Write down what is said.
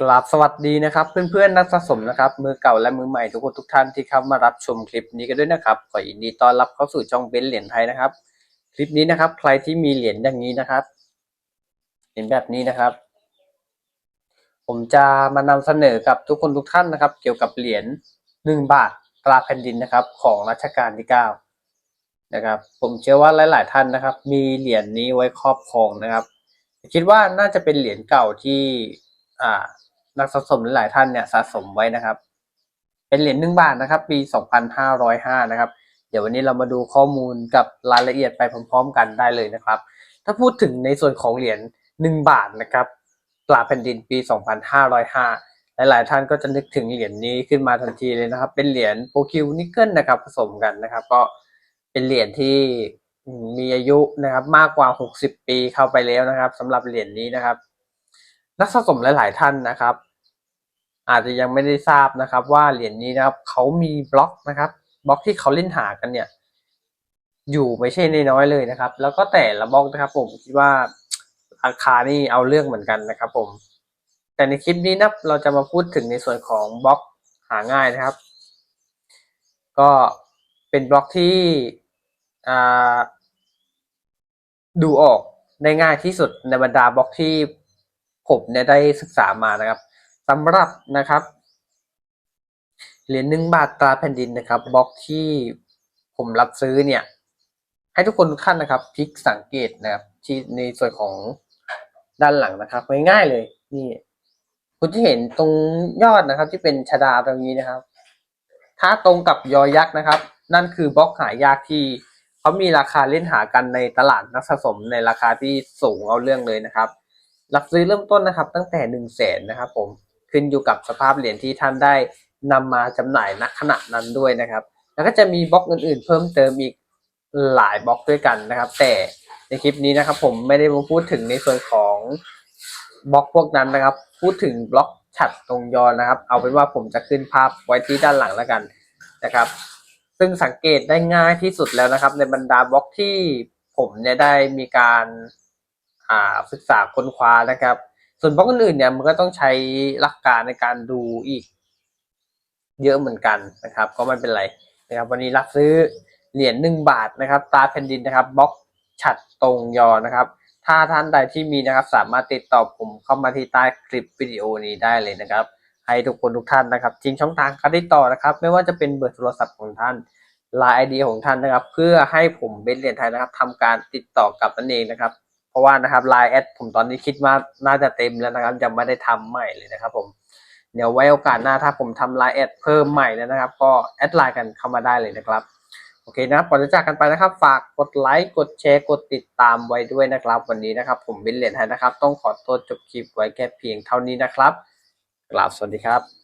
กราบสวัสดีนะครับเพื่อนๆนักสะสมนะครับมือเก่าและมือใหม่ทุกคนทุกท่านที่เข้ามารับชมคลิปนี้กันด้วยนะครับขอยินดีต้อนรับเข้าสู่ช่องเบนซ์เหรียญไทยนะครับ คลิปนี้นะครับ ใครที่มีเหรียญอย่างนี้นะครับเหรียญแบบนี้นะครับ ผมจะมานำเสนอกับทุกคนทุกท่านนะครับ เกี่ยวกับเหรียญหนึ่งบาทตราแผ่นดินนะครับ ของรัชกาลที่เก้านะครับ ผมเชื่อว่าหลาย ๆ ท่านนะครับ มีเหรียญนี้ไว้ครอบครองนะครับ คิดว่าน่าจะเป็นเหรียญเก่าที่ อ่า นักสะสมหลายท่านเนี่ยสะสมไว้นะครับ เป็นเหรียญหนึ่งบาทนะครับ ปี 2505 นะครับ เดี๋ยววันนี้เรามาดูข้อมูลกับรายละเอียดไปพร้อม ๆ กันได้เลยนะครับ ถ้าพูดถึงในส่วนของเหรียญหนึ่งบาทนะครับตราแผ่นดินปี 2505 หลายๆ ท่านก็จะนึกถึงเหรียญนี้ขึ้นมาทันทีเลยนะครับ เป็นเหรียญโปรคิวนิกเกิลนะครับผสมกันนะครับ ก็เป็นเหรียญที่มีอายุนะครับมากกว่า 60 ปีเข้าไปแล้วนะครับสำหรับเหรียญนี้นะครับ นักสะสมหลาย ๆ ท่านนะครับ อาจจะยังไม่ได้ทราบนะครับ ว่าเหรียญนี้นะครับเขามีบล็อกนะครับบล็อกที่เขาเล่นหากันเนี่ย อยู่ไม่ใช่น้อยๆเลยนะครับ แล้วก็แต่ละบล็อกนะครับ ผมคิดว่าราคานี่เอาเรื่องเหมือนกันนะครับ ผม แต่ในคลิปนี้นะเราจะมาพูดถึงในส่วนของบล็อกหาง่ายนะครับ ก็เป็นบล็อกที่ดูออกได้ง่ายที่สุดในบรรดาบล็อกที่ ผมเนี่ยได้ศึกษามานะครับสำหรับนะครับเหรียญหนึ่งบาทตราแผ่นดินนะครับบล็อกที่ผมรับซื้อเนี่ย ให้ทุกคนทุกท่านนะครับพลิกสังเกตนะครับ ที่ในส่วนของด้านหลังนะครับง่ายๆเลยนี่คุณที่เห็นตรงยอดนะครับ ที่เป็นชดาตรงนี้นะครับ ถ้าตรงกับยอยักษ์นะครับ นั่นคือบล็อกหายากที่เขามีราคาเล่นหากันในตลาดนักสะสมในราคาที่สูงเอาเรื่องเลยนะครับ รับซื้อเริ่มต้นนะครับ ตั้งแต่หนึ่งแสนนะครับผมขึ้นอยู่กับสภาพเหรียญที่ท่านได้นำมาจำหน่ายณขณะนั้นด้วยนะครับ แล้วก็จะมีบล็อกอื่นๆ เพิ่มเติมอีกหลายบล็อกด้วยกันนะครับ แต่ในคลิปนี้นะครับ ผมไม่ได้มาพูดถึงในส่วนของบล็อกพวกนั้นนะครับ พูดถึงบล็อกฉัดตรงยอนะครับ เอาเป็นว่าผมจะขึ้นภาพไว้ที่ด้านหลังแล้วกันนะครับ ซึ่งสังเกตได้ง่ายที่สุดแล้วนะครับ ในบรรดาบล็อกที่ผมเนี่ยได้มีการ อ่าศึกษาค้นคว้านะครับ ส่วนบล็อกอื่นๆเนี่ยมันก็ต้องใช้หลักการในการดูอีก เยอะเหมือนกันนะครับ ก็ไม่เป็นไรนะครับ วันนี้รับซื้อเหรียญหนึ่งบาทนะครับตราแผ่นดินนะครับบล็อกฉัดตรงยอนะครับ ถ้าท่านใดที่มีนะครับ สามารถติดต่อผมเข้ามาที่ใต้คลิปวิดีโอนี้ได้เลยนะครับ ให้ทุกคนทุกท่านนะครับทิ้งช่องทางการติดต่อนะครับ ไม่ว่าจะเป็นเบอร์โทรศัพท์ของท่านไลน์ไอดีของท่านนะครับ เพื่อให้ผมเบนเหรียญไทยนะครับทำการติดต่อกลับนั่นเองนะครับ เพราะว่านะครับไลน์แอดผมตอนนี้คิดว่าน่าจะเต็มแล้วนะครับยังไม่ได้ทำใหม่เลยนะครับ ผมเดี๋ยวไว้โอกาสหน้าถ้าผมทำไลน์แอดเพิ่มใหม่แล้วนะครับ ก็แอดไลน์กันเข้ามาได้เลยนะครับโอเคนะครับก่อนจะจากกันไปนะครับ ฝากกดไลค์กดแชร์กดติดตามไว้ด้วยนะครับ วันนี้นะครับ ผมเบนเหรียญไทยนะครับ ต้องขอตัวจบคลิปไว้แค่เพียงเท่านี้นะครับกราบสวัสดีครับ